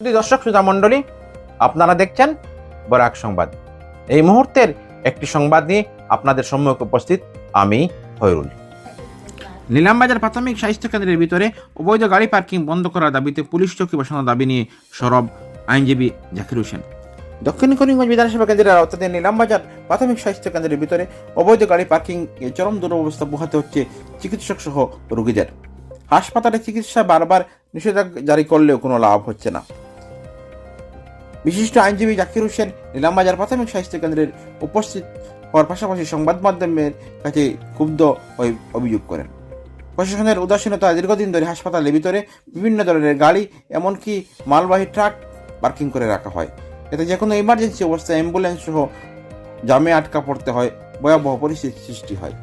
দর্শক, শ্রোতা মণ্ডলী, আপনারা দেখছেন বরাক সংবাদ। এই মুহূর্তের একটি সংবাদ নিয়ে আপনাদের সম্মুখে উপস্থিত আমি হয়রুল নিলামবাজার প্রাথমিক স্বাস্থ্য কেন্দ্রের ভিতরে অবৈধ গাড়ি পার্কিং বন্ধ করার দাবিতে পুলিশ চৌকি বসানোর দাবি নিয়ে সরব আইনজীবী জাকির হোসেন। দক্ষিণ করিমগঞ্জ বিধানসভা কেন্দ্রের আওতাধীন নিলামবাজার প্রাথমিক স্বাস্থ্য কেন্দ্রের ভিতরে অবৈধ গাড়ি পার্কিং চরম দুরবস্থা পোহাতে হচ্ছে চিকিৎসক সহ রোগীদের। হাসপাতালে চিকিৎসা বারবার নিষেধাজ্ঞা জারি করলেও কোনো লাভ হচ্ছে না। বিশিষ্ট আইনজীবী জাকির হোসেন নিলামবাজার প্রাথমিক স্বাস্থ্য কেন্দ্রের উপস্থিত হওয়ার পাশাপাশি সংবাদ মাধ্যমের কাছে ক্ষুব্ধ হয়ে অভিযোগ করেন। প্রশাসনের উদাসীনতা দীর্ঘদিন ধরে হাসপাতালের ভিতরে বিভিন্ন ধরনের গাড়ি, এমনকি মালবাহী ট্রাক পার্কিং করে রাখা হয়। এতে যে কোনো ইমার্জেন্সি অবস্থায় অ্যাম্বুলেন্স সহ জামে আটকা পড়তে হয়, ভয়াবহ পরিস্থিতির সৃষ্টি হয়।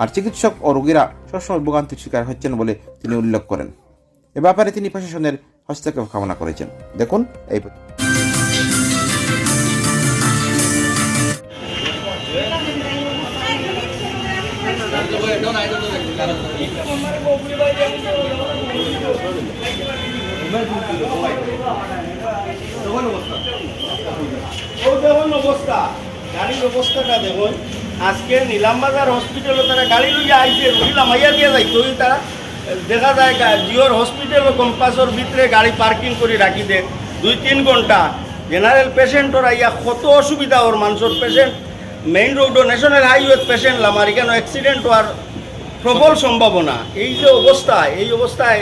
আর চিকিৎসক ও রোগীরা সবসময় ভোগান্তির শিকার হচ্ছেন বলে তিনি উল্লেখ করেন। এ ব্যাপারে তিনি প্রশাসনের হস্তক্ষেপ কামনা করেছেন। দেখুন এই অবস্থা গাড়ির অবস্থাটা আজকে নিলামবাজার হসপিটালে তারা গাড়ি লইয়া আইছে রুগী লামাইয়া দিয়ে যাইতো তারা দেখা যায় জিওর হসপিটাল কম্পাসর ভিতরে গাড়ি পার্কিং করে রাখি দে দুই তিন ঘণ্টা জেনারেল পেশেন্টর আইয়া কত অসুবিধা ওর মানুষের patient main road national highway patient লামার এখানে অ্যাক্সিডেন্ট হওয়ার প্রবল সম্ভাবনা। এই যে অবস্থা এই অবস্থায়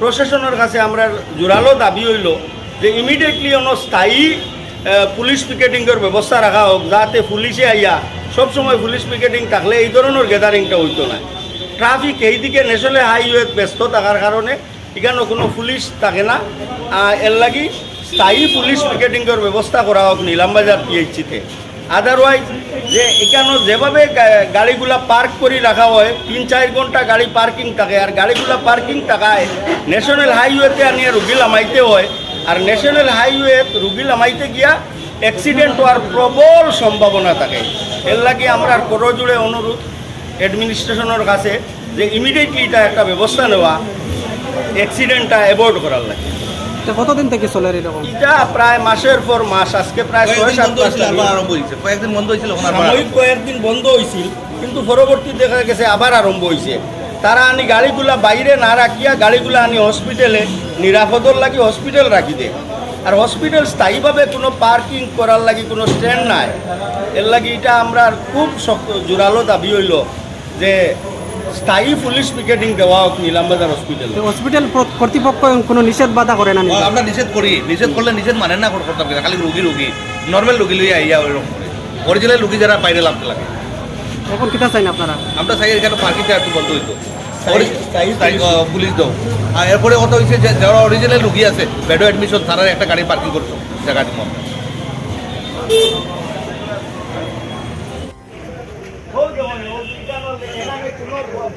প্রশাসনের কাছে আমরা জোরালো দাবি হইল যে ইমিডিয়েটলি অন স্থায়ী পুলিশ পিকেটিংয়ের ব্যবস্থা রাখা হোক, যাতে পুলিশে আইয়া সবসময় পুলিশ পিকেটিং থাকলে এই ধরনের গ্যাদারিংটা হইতো না। ট্রাফিক এইদিকে ন্যাশনাল হাইওয়ে ব্যস্ত থাকার কারণে এখানে কোনো পুলিশ থাকে না। এর লাগি স্থায়ী পুলিশ পিকেটিংয়ের ব্যবস্থা করা হোক নিলামবাজার পিএইচিতে আদারওয়াইজ যে এখানে যেভাবে গাড়িগুলা পার্ক করে রাখা হয়, তিন, চার ঘণ্টা গাড়ি পার্কিং থাকে, আর গাড়িগুলা পার্কিং থাকায় ন্যাশনাল হাইওয়েতে আনিয়ে রুগী লামাইতে হয়, আর ন্যাশনাল হাইওয়ে রুগী লামাইতে গিয়া অ্যাক্সিডেন্ট হওয়ার প্রবল সম্ভাবনা থাকে। এর লাগে আমরা করজুড়ে অনুরোধ অ্যাডমিনিস্ট্রেশনের কাছে যে ইমিডিয়েটলি এটা একটা ব্যবস্থা নেওয়া অ্যাক্সিডেন্টটা অ্যাভয়েড করার লাগে। তো কতদিন থেকে চলে এরকম? এটা প্রায় মাসের পর মাস আজকে প্রায় ছয় সাত বন্ধ মাস আরম্ভ হয়েছে। কয়েকদিন বন্ধ হয়েছিল সাময়িক কয়েকদিন বন্ধ হয়েছিল কিন্তু পরবর্তী দেখা গেছে আবার আরম্ভ হয়েছে। তারা আনি গাড়িগুলা বাইরে না রাখিয়া গাড়িগুলা আনি হসপিটালে নিরাপদর লাগি হসপিটাল রাখি দে। আর হসপিটাল স্থায়ীভাবে কোনো পার্কিং করার লাগি কোনো স্ট্যান্ড নাই। এর লাগি এটা আমরা খুব শক্ত জোরালো দাবি হইল যে স্থায়ী পুলিশ পিকেটিং দেওয়া হোক নিলামবাজার হসপিটালে হসপিটাল কর্তৃপক্ষ কোনো নিষেধ বাধা করে না আমরা নিষেধ করি। নিষেধ করলে নিষেধ মানে না করতে হবে খালি রুগী রুগী। নর্মাল রুগী লইয়া আইয়া ওইরকম অরিজিনাল রুগী যারা বাইরে লাভতে লাগে। এখন কিতা চাইন আপনারা? আমরা চাই এখানে পার্কিংটা একটু বন্ধ হইতো। পুলিশ- দাও। আর এরপরে কথা হয়েছে যে যারা অরিজিনাল রুগী আছে বেডো অ্যাডমিশন তারা একটা গাড়ি পার্কিং করছ জায়গাটির মধ্যে।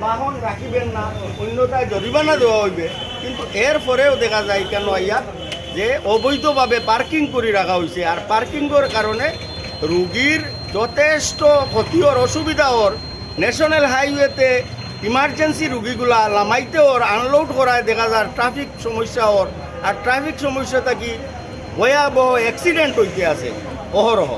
বাহন রাখিবেন না, অন্যথায় জরিমানা দেওয়া হইবে। কিন্তু এর পরেও দেখা যায় কেন আইয়া যে অবৈধভাবে পার্কিং করে রাখা হয়েছে আর পার্কিংয়ের কারণে রুগীর যথেষ্ট ক্ষতি ওর অসুবিধা ওর ন্যাশনাল হাইওয়েতে ইমার্জেন্সি রুগীগুলা লামাইতে ওর আনলোড করায় দেখা যায় ট্রাফিক সমস্যা ওর আর ট্রাফিক সমস্যা থাকি ভয়াবহ অ্যাক্সিডেন্ট হইতে আছে অহরহ